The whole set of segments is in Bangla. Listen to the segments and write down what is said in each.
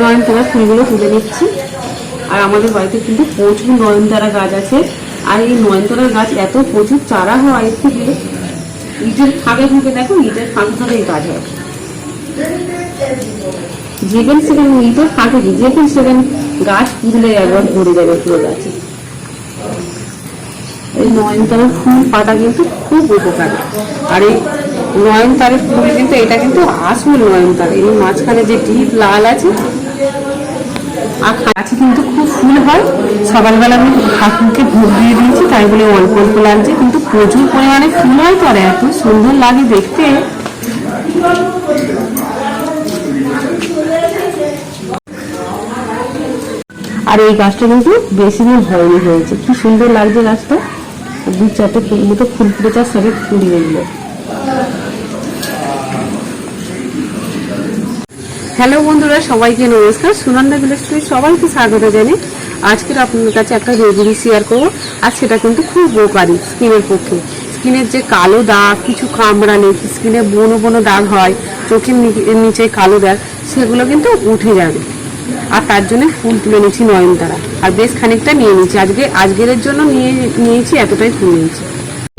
নয়নতারা ফুলগুলো তুলে নিচ্ছি। আর আমাদের বাড়িতে কিন্তু প্রচুর নয়নতারা গাছ আছে। আর এই নয়নতারা গাছ এত প্রচুর চারা হয় থেকে ইটের ফাঁকে ফাঁকে দেখো ইটের ফাঁকে ফাঁকে গাছ হয়। যেখানে সেখানে ইটের ফাঁকে যেখানে সেখানে গাছ পুজলে একবার ভরে যাবে পুরো গাছে। এই নয়নতারার ফুল পাতা কিন্তু খুব উপকারী। আর এই নয়নতারের ফুল কিন্তু, এটা কিন্তু আসল নয়নতারা। এই মাঝখানে যে টিপ লাল আছে আর কিন্তু খুব ফুল হয়। সকালবেলা আমি ঠাকুরকে ভোগ দিয়ে দিয়েছি, তাই বলে অল্প অল্প লাগছে, কিন্তু প্রচুর পরিমাণে ফুল হয় তো এত সুন্দর লাগে দেখতে। আর এই গাছটা কিন্তু বেশি দিন হয়নি হয়েছে। কি সুন্দর লাগছে গাছটা। দু চারটে ফুল মতো ফুল ফুটেছে, আর সবে ফুলিয়ে দিল হ্যালো বন্ধুরা, সবাইকে নমস্কার। সুনন্দা ভিলেজে সবাইকে স্বাগত জানি আজকের আপনাদের কাছে একটা রেসিপি শেয়ার করব। আর সেটা কিন্তু খুব উপকারী স্কিনের পক্ষে। স্কিনের যে কালো দাগ, কিছু কামড়ালে স্কিনে বনো বনো দাগ হয়, চোখের নিচে কালো দাগ, সেগুলো কিন্তু উঠে যাবে। আর তার জন্য ফুল তুলে নিয়েছি নয়নতারা। আর বেশ খানিকটা নিয়ে নিয়েছি। আজকে, আজকের জন্য নিয়ে, নিয়েছি, এতটাই ফুল নিয়েছি।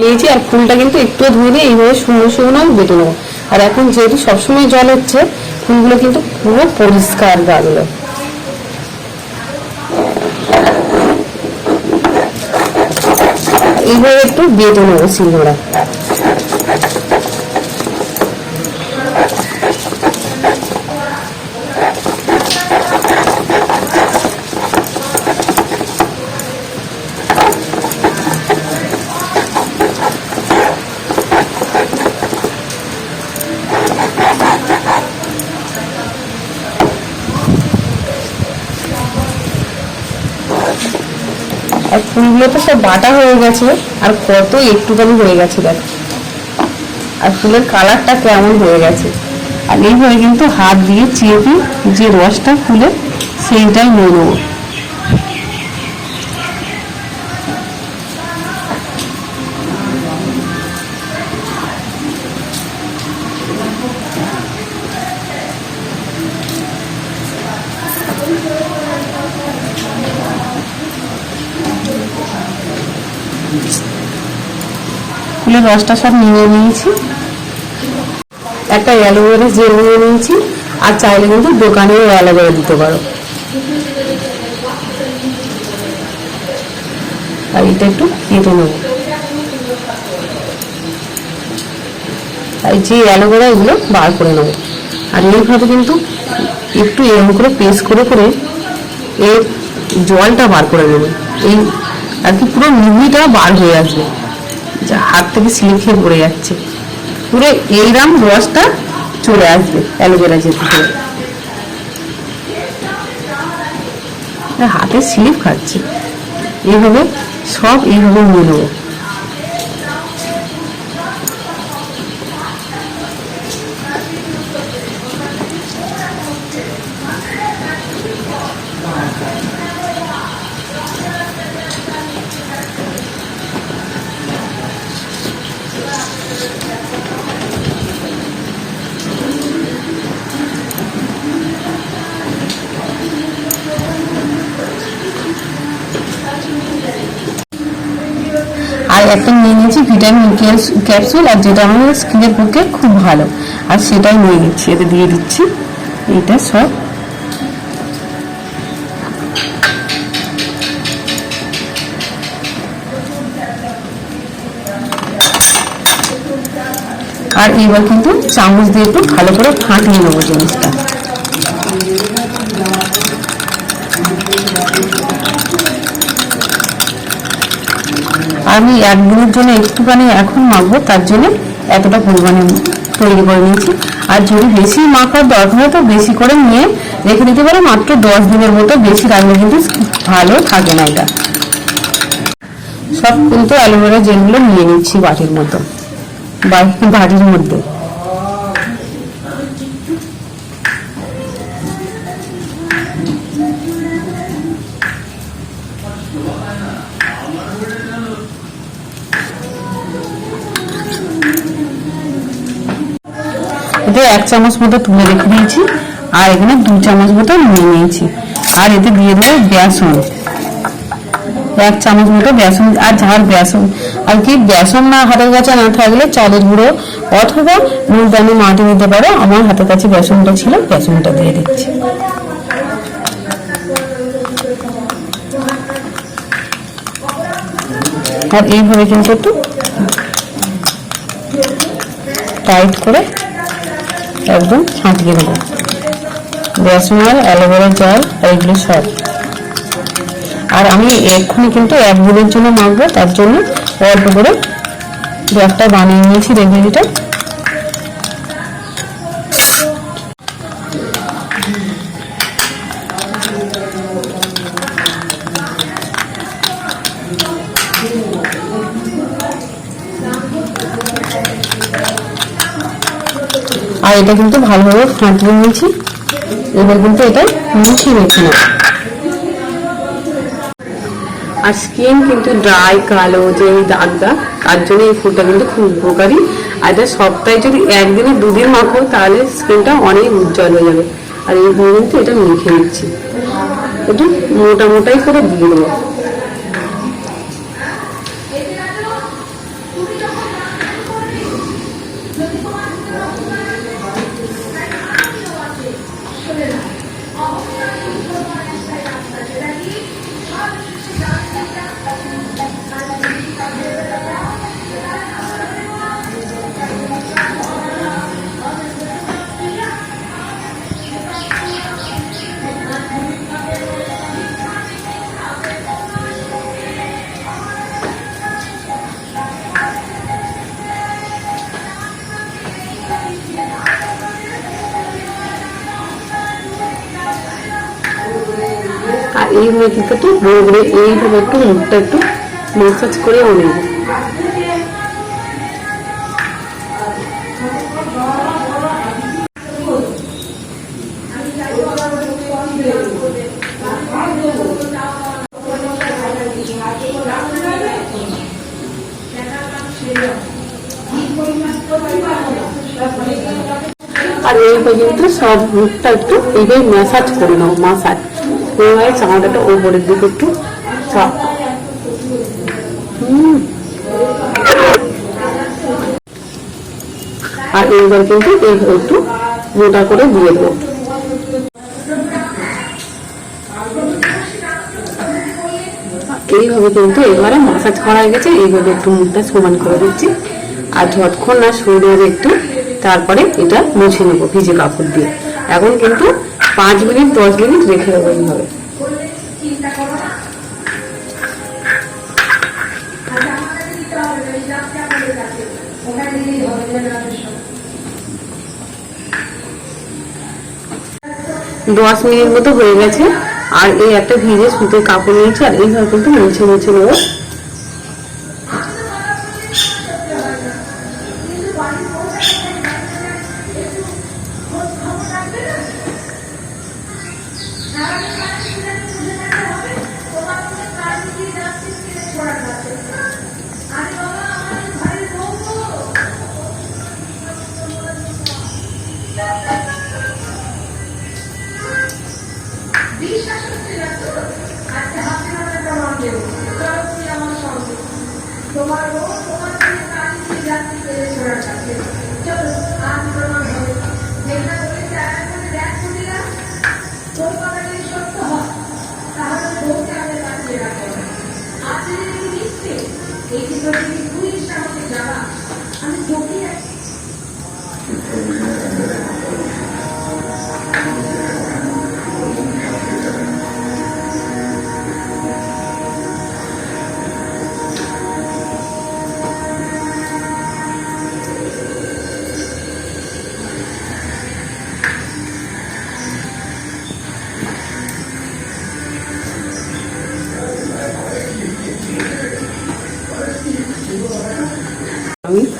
নিয়েছি আর ফুলটা কিন্তু একটু ধুয়ে দিয়ে এইভাবে শুকনো শুকনো বেটে নেব। আর এখন যেহেতু সবসময় জল হচ্ছে, ফুলগুলো কিন্তু পুরো পরিষ্কার লাগল এইভাবে একটু বেঁধে নেব ফুলগুলো তো সব বাটা হয়ে গেছে, আর কত একটুখানি হয়ে গেছে দেখ। আর ফুলের কালারটা কেমন হয়ে গেছে। আর এইভাবে কিন্তু হাত দিয়ে চেপে যে রসটা ফুলে সেইটাই নিয়ে নেব। ফুলের রসটা সব নিয়ে নিয়েছি। একটা অ্যালোভেরা জেল নিয়ে নিয়েছি। আর চাইলে কিন্তু দোকানেও অ্যালোভেরা দিতে পারো। আর এটা একটু কেটে নেব। আর যে অ্যালোভেরা এগুলো বার করে নেব। আর এইভাবে কিন্তু একটু এরকম করে পেস্ট করে করে এর জলটা বার করে নেবে। এই আর কি পুরো মিহিটা বার হয়ে আসবে। হাত থেকে স্লিপ খেয়ে পড়ে যাচ্ছে। পুরো এইরাম রসটা চলে আসবে অ্যালোভেরা যেতে হাতে স্লিপ খাচ্ছে। এইভাবে সব এইভাবে নিয়ে নেব। আর একটা নিয়ে নিয়েছি ভিটামিন ক্যাপসুল, আর যেটা আমাদের স্কিনের পক্ষে খুব ভালো। আর সেটাই নিয়ে নিচ্ছি এটা দিয়ে দিচ্ছি। এইটা সব। আর এবার কিন্তু চামচ দিয়ে একটু ভালো করে ফাটিয়ে নেব জিনিসটা। আমি একদিনের জন্য একটুখানি এখন মাখবো, তার জন্য এতটা পরিমাণে তৈরি করে নিয়েছি। আর যদি বেশি মাখার দরকার হয় তো বেশি করে নিয়ে রেখে দিতে পারে, মাত্র দশ দিনের মতো বেশি রাখলে কিন্তু ভালো থাকে না এটা। সব কিন্তু অ্যালোভেরা জেলগুলো নিয়ে নিচ্ছি বাটির মতো বাটির মধ্যে। এতে এক চামচ মতো তুলে রেখে দিয়েছি, আর এখানে দু চামচ মতো নিয়ে নিয়েছি। আর এতে দিয়ে দেবো বেসন। এক চামচ মতো বেসন, আর ঝাল বেসন। আর কি বেসন না হাতের কাছে না থাকলে চালের গুঁড়ো, অথবা মুলতানি মাটি দিতে পারো। আমার হাতের কাছে বেসনটা ছিল, বেসনটা দিয়ে দিচ্ছি। আর এইভাবে কিন্তু একটু টাইট করে একদম ছাঁটিয়ে দেবো। মাল অ্যালোভেরা জল এইগুলো সব। আর আমি এক্ষুনি কিন্তু এক দিনের জন্য মাখবো, তার জন্য অল্প করে ব্যাগটা বানিয়ে নিয়েছি আর এটা কিন্তু ভালোভাবে ফাটিয়ে নিয়েছি। এবার কিন্তু এটা মুছিয়ে রেখে না। আর স্কিন কিন্তু ড্রাই কালো, যে দাগ দাগ তার জন্য এই ফুলটা কিন্তু খুব উপকারী। আর এটা সপ্তাহে যদি একদিনে দুদিন মাখো, তাহলে স্কিনটা অনেক উজ্জ্বল হয়ে যাবে। আর এই ধরে কিন্তু এটা মেখে নিচ্ছি। একটু মোটা মোটাই করে দিয়ে দেবো। কিন্তু একটু বড় করে এইভাবে একটু মুখটা একটু মাসাজ করে নেব আর এই পর্যন্ত সব মুখটা একটু এইভাবে ম্যাসাজ করে নাও মাসাজ এইভাবে চামড়াটা ওপরের দিকে একটু চাপ। আর এইবার কিন্তু একটু মোটা করে দিয়ে দেবো। এইভাবে কিন্তু এবারে মাসাজ করা হয়ে গেছে। এইভাবে একটু মুখটা সমান করে দিচ্ছি। আর যতক্ষণ না সরিয়ে একটু, তারপরে এটা মুছে নেব ভিজে কাপড় দিয়ে। এখন কিন্তু পাঁচ মিনিট, দশ মিনিট রেখে দেবো এইভাবে। দশ মিনিট মতো হয়ে গেছে, আর এই একটা ভিজে সুতির কাপড় নিয়েছি, আর এইভাবে কিন্তু মুছে মুছে নেব।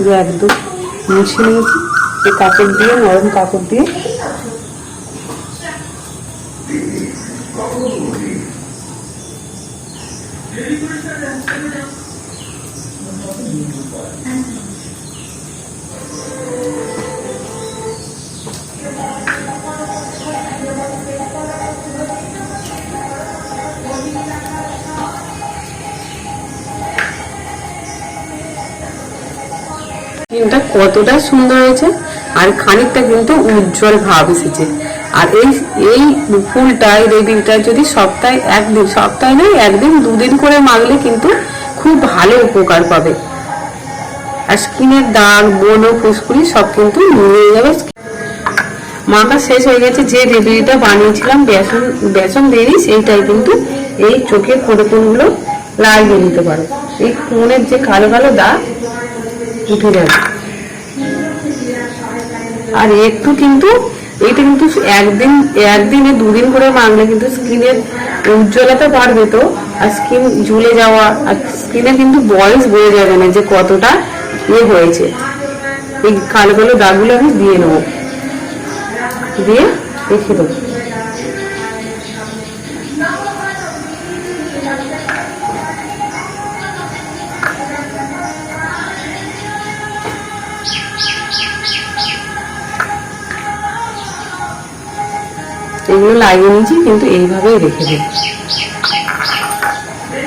পুরো একদম মুছে নিয়েছি। কাপড় দিয়ে নরম কাপড় দিয়ে কতটা সুন্দর হয়েছে, আর খানিকটা কিন্তু উজ্জ্বল ভাব এসেছে। আর এই এই ফুলটা এই রেডিটা যদি সপ্তাহে একদিন, সপ্তাহে নয়, একদিন, দুদিন করে মাগলে কিন্তু খুব ভালো উপকার পাবে। আর স্কিনের দাগ, বন ও ফুসকুড়ি সব কিন্তু নিয়ে যাবে। মাখা শেষ হয়ে গেছে, যে রেডিটা বানিয়েছিলাম, বেসন বেসন বেরি সেইটাই কিন্তু এই চোখের কোনগুলো লাগিয়ে নিতে পারো। এই কোণের যে কালো কালো দাগ, উঠে যাবে। আর একটু কিন্তু এটা কিন্তু একদিন, একদিনে দুদিন করে মানলে কিন্তু স্কিনের উজ্জ্বলতা বাড়বে তো। আর স্কিন ঝুলে যাওয়া, আর স্কিনে কিন্তু বয়স বেড়ে যাবে না যে কতটা ইয়ে হয়েছে। এই কালো কালো দাগগুলো আমি দিয়ে নেব। দিয়ে রেখে দেবো। এগুলো লাগিয়ে নিয়েছি কিন্তু এইভাবেই রেখে দেবো